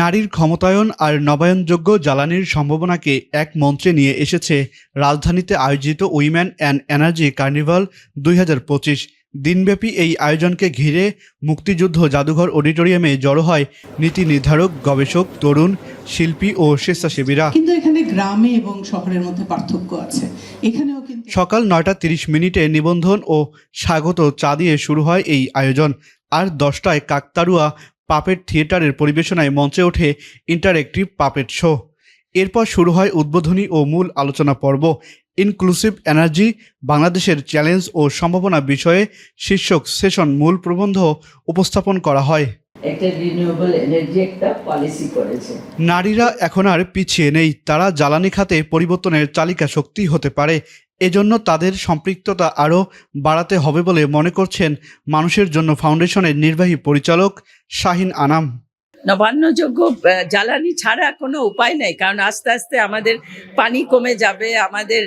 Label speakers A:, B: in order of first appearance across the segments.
A: নারীর ক্ষমতায়ন আর নবায়নযোগ্য জ্বালানির সম্ভাবনাকে এক মঞ্চে নিয়ে এসেছে রাজধানীতে আয়োজিত উইমেন অ্যান্ড এনার্জি কার্নিভাল দুই দিনব্যাপী এই আয়োজনকে ঘিরে মুক্তিযুদ্ধ জাদুঘর অডিটোরিয়ামে জড়ো হয় নীতি নির্ধারক গবেষক তরুণ শিল্পী ও স্বেচ্ছাসেবীরা
B: কিন্তু এখানে গ্রামে এবং শহরের মধ্যে পার্থক্য আছে এখানেও
A: কিন্তু সকাল নয়টা তিরিশ মিনিটে নিবন্ধন ও স্বাগত চা দিয়ে শুরু হয় এই আয়োজন আর দশটায় কাকতারুয়া পাপেট থিয়েটারের পরিবেশনায় মঞ্চে ওঠে ইন্টারেক্টিভ পাপেট শো এরপর শুরু হয় উদ্বোধনী ও মূল আলোচনা পর্ব ইনক্লুসিভ এনার্জি বাংলাদেশের চ্যালেঞ্জ ও সম্ভাবনা বিষয়ে শীর্ষক সেশন মূল প্রবন্ধ উপস্থাপন করা হয়
C: একটা রিনিউয়েবল এনার্জি একটা পলিসি করেছে
A: নারীরা এখন আর পিছিয়ে নেই তারা জ্বালানি খাতে পরিবর্তনের চালিকা শক্তি হতে পারে এজন্য তাদের সম্পৃক্ততা আরও বাড়াতে হবে বলে মনে করছেন মানুষের জন্য ফাউন্ডেশনের নির্বাহী পরিচালক শাহিন আনাম
D: নবান্নযোগ্য জ্বালানি ছাড়া কোনো উপায় নেই কারণ আস্তে আস্তে আমাদের পানি কমে যাবে আমাদের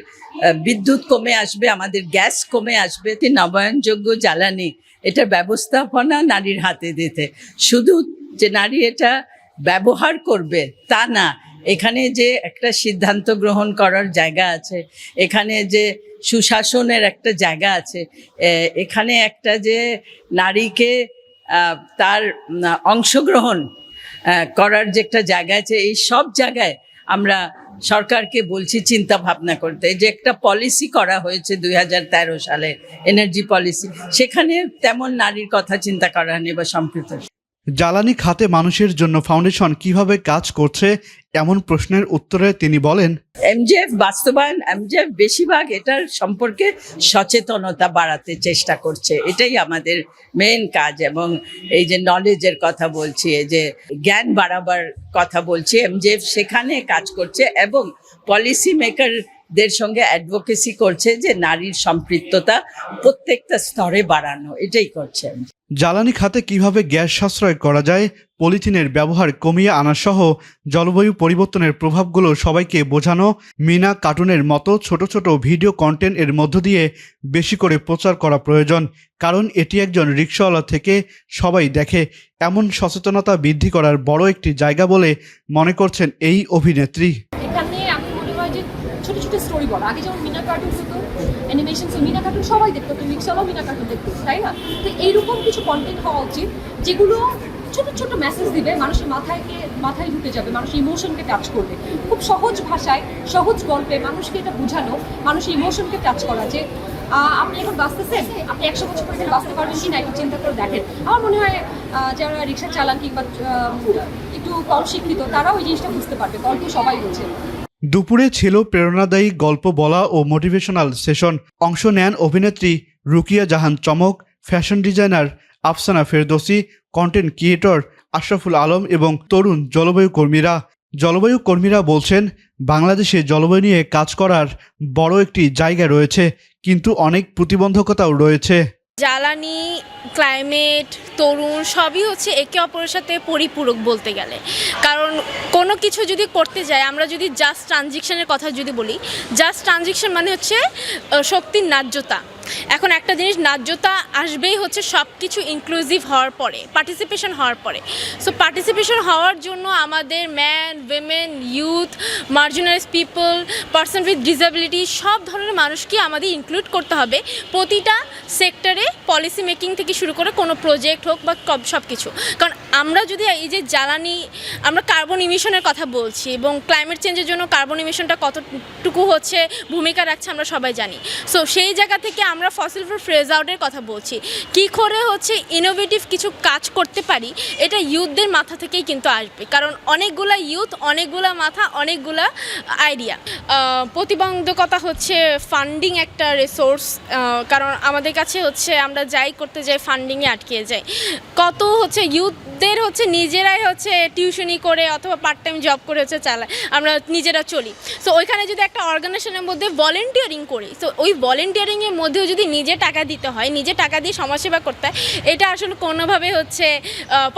D: বিদ্যুৎ কমে আসবে আমাদের গ্যাস কমে আসবে নবায়নযোগ্য জ্বালানি এটা ব্যবস্থাপনা নারীর হাতে দিতে শুধু যে নারী এটা ব্যবহার করবে তা না এখানে যে একটা সিদ্ধান্ত গ্রহণ করার জায়গা আছে এখানে যে সুশাসনের একটা জায়গা আছে এখানে একটা যে নারীকে তার অংশগ্রহণ করার যে একটা জায়গা আছে এই সব জায়গায় আমরা সরকারকে বলছি চিন্তা ভাবনা করতে যে একটা পলিসি করা হয়েছে দুই সালে এনার্জি পলিসি সেখানে তেমন নারীর কথা চিন্তা করা নেই বা সম্পৃক্ত
A: জ্বালানি খাতে মানুষের জন্য ফাউন্ডেশন কিভাবে কাজ করছে এমন প্রশ্নের উত্তরে তিনি বলেন
D: এমজিএফ বাস্তবায়ন এমজিএফ বেশিরভাগ এটার সম্পর্কে সচেতনতা বাড়াতে চেষ্টা করছে এটাই আমাদের মেন কাজ এবং এই যে নলেজের কথা বলছি এই যে জ্ঞান বাড়াবার কথা বলছি এমজিএফ সেখানে কাজ করছে এবং পলিসি মেকার দের সঙ্গে অ্যাডভোকেসি করছে যে নারীর সম্পৃক্ততা প্রত্যেকটা স্তরে বাড়ানো এটাই করছে
A: জ্বালানি খাতে কিভাবে গ্যাস সাশ্রয় করা যায় পলিথিনের ব্যবহার কমিয়ে আনা সহ জলবায়ু পরিবর্তনের প্রভাবগুলো সবাইকে বোঝানো মিনা কার্টুনের মতো ছোট ছোট ভিডিও কন্টেন্ট এর মধ্য দিয়ে বেশি করে প্রচার করা প্রয়োজন কারণ এটি একজন রিক্সাওয়ালা থেকে সবাই দেখে এমন সচেতনতা বৃদ্ধি করার বড় একটি জায়গা বলে মনে করছেন এই অভিনেত্রী
E: ছোট ছোট স্টোরি বল আগে যেমন মিনা কার্টুন হতো অ্যানিমেশন মিনা কার্টুন সবাই দেখতো তুমি মিক্সারও মিনা কার্টুন দেখতো তাই না তো এইরকম কিছু কন্টেন্ট হওয়া উচিত যেগুলো ছোট ছোট মেসেজ দিবে মানুষের মাথায়কে মাথায় ঢুকে যাবে মানুষের ইমোশনকে টাচ করবে খুব সহজ ভাষায় সহজ গল্পে মানুষকে এটা বোঝানো মানুষের ইমোশনকে টাচ করা যে আপনি এখন বাঁচতেছেন আপনি একশো বছর পরে বাঁচতে পারবেন কি না একটু চিন্তা করে দেখেন আমার মনে হয় যারা রিক্সা চালান কিংবা একটু কম শিক্ষিত তারাও ওই জিনিসটা বুঝতে পারবে গল্প সবাই বোঝে
A: দুপুরে ছিল প্রেরণাদায়ী গল্প বলা ও মোটিভেশনাল সেশন অংশ নেন অভিনেত্রী Rukiya Jahan Chamak fashion designer Afsana Ferdousi content creator Ashraful Alam এবং তরুণ জলবায়ু কর্মীরা জলবায়ু কর্মীরা বলছেন বাংলাদেশে জলবায়ু নিয়ে কাজ করার বড় একটি জায়গা রয়েছে কিন্তু অনেক প্রতিবন্ধকতাও রয়েছে
F: জ্বালানি ক্লাইমেট তরুণ সবই হচ্ছে একে অপরের সাথে পরিপূরক বলতে গেলে কারণ কোনো কিছু যদি করতে যাই আমরা যদি জাস্ট ট্রানজেকশানের কথা যদি বলি জাস্ট ট্রানজেকশান মানে হচ্ছে শক্তির ন্যায্যতা এখন একটা জিনিস ন্যায্যতা আসবেই হচ্ছে সব কিছু ইনক্লুসিভ হওয়ার পরে পার্টিসিপেশন হওয়ার পরে সো পার্টিসিপেশন হওয়ার জন্য আমাদের man women youth marginalise people person with disability সব ধরনের মানুষকে আমাদের ইনক্লুড করতে হবে প্রতিটা সেক্টরে পলিসি মেকিং থেকে শুরু করে কোনো প্রজেক্ট হোক বা সব কিছু কারণ আমরা যদি এই যে জ্বালানি আমরা কার্বন ইমিশনের কথা বলছি এবং ক্লাইমেট চেঞ্জের জন্য কার্বন ইমিশনটা কতটুকু হচ্ছে ভূমিকা রাখছে আমরা সবাই জানি সো সেই জায়গা থেকে আমরা ফসিল ফুল ফ্রেজ আউটের কথা বলছি কি করে হচ্ছে ইনোভেটিভ কিছু কাজ করতে পারি এটা ইউথদের মাথা থেকেই কিন্তু আসবে কারণ অনেকগুলা ইউথ অনেকগুলা মাথা অনেকগুলা আইডিয়া প্রতিবন্ধকতা হচ্ছে ফান্ডিং একটা রিসোর্স কারণ আমাদের কাছে হচ্ছে আমরা যাই করতে যাই ফান্ডিংয়ে আটকে যাই কত হচ্ছে ইউথদের হচ্ছে নিজেরাই হচ্ছে টিউশনি করে অথবা পার্ট টাইম জব করে হচ্ছে চালায় আমরা নিজেরা চলি সো ওইখানে যদি একটা অর্গানাইজেশনের মধ্যে ভলেন্টিয়ারিং করি সো ওই ভলেন্টিয়ারিংয়ের মধ্যে কেউ যদি নিজে টাকা দিতে হয় নিজে টাকা দিয়ে সমাজসেবা করতে হয় এটা আসলে কোনোভাবে হচ্ছে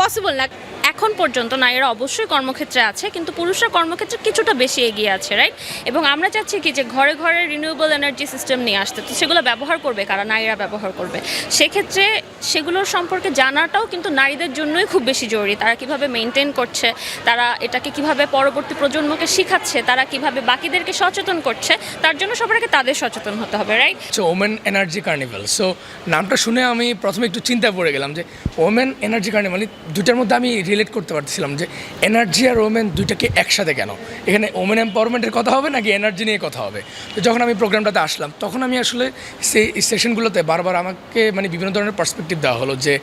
F: পসিবল না এখন পর্যন্ত নারীরা অবশ্যই কর্মক্ষেত্রে আছে কিন্তু পুরুষরা কর্মক্ষেত্রে কিছুটা বেশি এগিয়ে আছে রাইট এবং আমরা চাচ্ছি কি যে ঘরে ঘরে রিনিউয়েবল এনার্জি সিস্টেম নিয়ে আসতে তো সেগুলো ব্যবহার করবে কারা নারীরা ব্যবহার করবে সেক্ষেত্রে সেগুলোর সম্পর্কে জানাটাও কিন্তু নারীদের জন্যই খুব বেশি জরুরি তারা কিভাবে মেনটেন করছে তারা এটাকে কিভাবে পরবর্তী প্রজন্মকে শিখাচ্ছে তারা কিভাবে বাকিদেরকে সচেতন করছে তার জন্য সবার আগে তাদের সচেতন হতে হবে right
G: so women energy carnival so নামটা শুনে আমি প্রথমে একটু চিন্তা পড়ে গেলাম যে ওমেন এনার্জি কার্নিভাল দুটার মধ্যে আমি রিলেট করতে পারছিলাম যে এনার্জি আর ওমেন দুইটাকে একসাথে কেন এখানে ওমেন এম্পাওয়ারমেন্টের কথা হবে নাকি এনার্জি নিয়ে কথা হবে তো যখন আমি প্রোগ্রামটাতে আসলাম তখন আমি আসলে সেই সেশনগুলোতে বারবার আমাকে মানে বিভিন্ন ধরনের পার্সপেক্ট পার্সপেক্টিভ দেওয়া হলো যে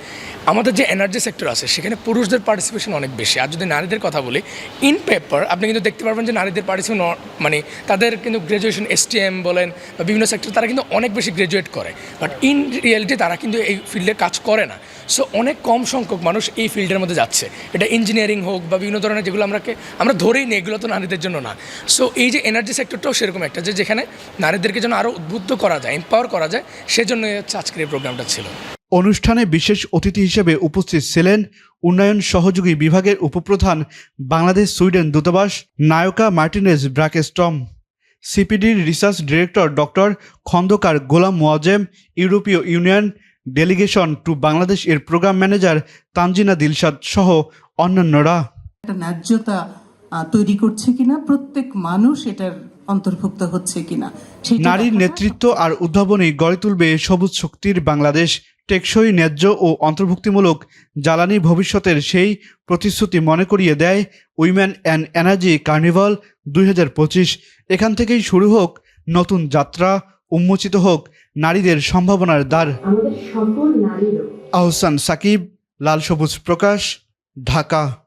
G: আমাদের যে এনার্জি সেক্টর আছে সেখানে পুরুষদের পার্টিসিপেশন অনেক বেশি আর যদি নারীদের কথা বলি ইন পেপার আপনি কিন্তু দেখতে পারবেন যে নারীদের পার্টিসিপেশন মানে তাদের কিন্তু গ্র্যাজুয়েশন এসটিএম বলেন বা বিভিন্ন সেক্টর তারা কিন্তু অনেক বেশি গ্র্যাজুয়েট করে বাট ইন রিয়েলিটি তারা কিন্তু এই ফিল্ডে কাজ করে না সো অনেক কম সংখ্যক মানুষ এই ফিল্ডের মধ্যে যাচ্ছে এটা ইঞ্জিনিয়ারিং হোক বা বিভিন্ন ধরনের যেগুলো আমরা আমরা ধরেই নিই এগুলো তো নারীদের জন্য না সো এই যে এনার্জি সেক্টরটাও সেরকম একটা যে যেখানে নারীদেরকে যেন আরও উদ্বুদ্ধ করা যায় এম্পাওয়ার করা যায় সেজন্য হচ্ছে আজকের এই প্রোগ্রামটা ছিল
A: অনুষ্ঠানে বিশেষ অতিথি হিসেবে উপস্থিত ছিলেন উন্নয়ন সহযোগী বিভাগের উপপ্রধান বাংলাদেশ সুইডেন দূতাবাস নায়কা মার্টিনেজ ব্রাকেস্টম সিপিডির research director doctor Khondaker Golam Moazzem ইউরোপীয় ইউনিয়ন ডেলিগেশন টু বাংলাদেশ এর প্রোগ্রাম ম্যানেজার তানজিনা দিলশাদ সহ অন্যান্যরা
H: একটা ন্যায্যতা তৈরি করছে কিনা প্রত্যেক মানুষ এটার অন্তর্ভুক্ত হচ্ছে কিনা
A: নারীর নেতৃত্ব আর উদ্ভাবনী গড়ে তুলবে সবুজ শক্তির বাংলাদেশ টেকসই ন্যায্য ও অন্তর্ভুক্তিমূলক জ্বালানি ভবিষ্যতের সেই প্রতিশ্রুতি মনে করিয়ে দেয় উইমেন অ্যান্ড এনার্জি কার্নিভাল দুই এখান থেকেই শুরু হোক নতুন যাত্রা উন্মোচিত হোক নারীদের সম্ভাবনার দ্বার আহসান সাকিব লাল সবুজ প্রকাশ ঢাকা